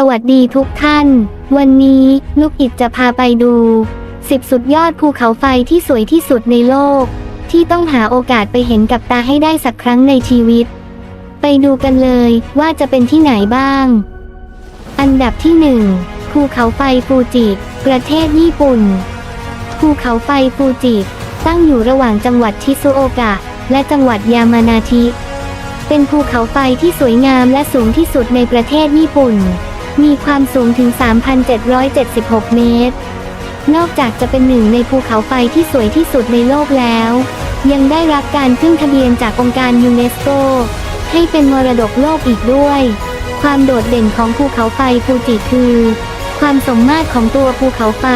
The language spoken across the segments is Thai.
สวัสดีทุกท่าน วันนี้ลูกอิดจะพาไปดู 10 สุดยอดภูเขาไฟที่สวยที่สุดในโลก ที่ต้องหาโอกาสไปเห็นกับตาให้ได้สักครั้งในชีวิต ไปดูกันเลยว่าจะเป็นที่ไหนบ้าง อันดับที่หนึ่งภูเขาไฟฟูจิ ประเทศญี่ปุ่น ภูเขาไฟฟูจิ ตั้งอยู่ระหว่างจังหวัดชิซูโอกะ และจังหวัดยามานาทิเป็นภูเขาไฟที่สวยงามและสูงที่สุดในประเทศญี่ปุ่น มีความสูงถึง 3,776 เมตร นอกจากจะเป็นหนึ่งในภูเขาไฟที่สวยที่สุดในโลกแล้ว ยังได้รับการขึ้นทะเบียนจากองค์การยูเนสโก ให้เป็นมรดกโลกอีกด้วย ความโดดเด่นของภูเขาไฟฟูจิคือ ความสมมาตรของตัวภูเขาไฟ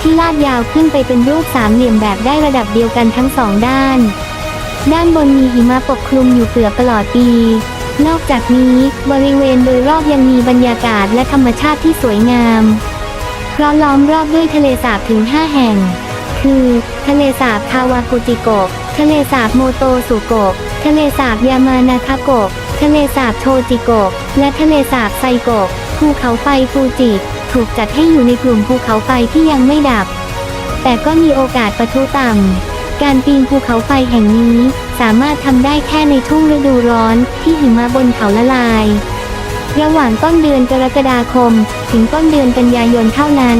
ที่ลาดยาวขึ้นไปเป็นรูปสามเหลี่ยมแบบได้ระดับเดียวกันทั้งสองด้าน ด้านบนมีหิมะปกคลุมอยู่เกือบตลอดปี นอกจากนี้บริเวณโดยรอบยังมีบรรยากาศและธรรมชาติที่สวยงาม เพราะล้อมรอบด้วยทะเลสาบถึง 5 แห่ง คือ ทะเลสาบคาวากุจิโกะทะเลสาบโมโตสุโกะทะเลสาบยามานาคาโกะทะเลสาบโทจิโกะและทะเลสาบไซโกะภูเขาไฟฟูจิถูกจัดให้อยู่ในกลุ่มภูเขาไฟที่ยังไม่ดับ แต่ก็มีโอกาสปะทุต่ำการปีนภูเขาไฟแห่งนี้ สามารถทำได้แค่ในช่วงฤดูร้อนที่หิมะบนเขาละลาย ระหว่างต้นเดือนกรกฎาคม ถึงต้นเดือนกันยายนเท่านั้น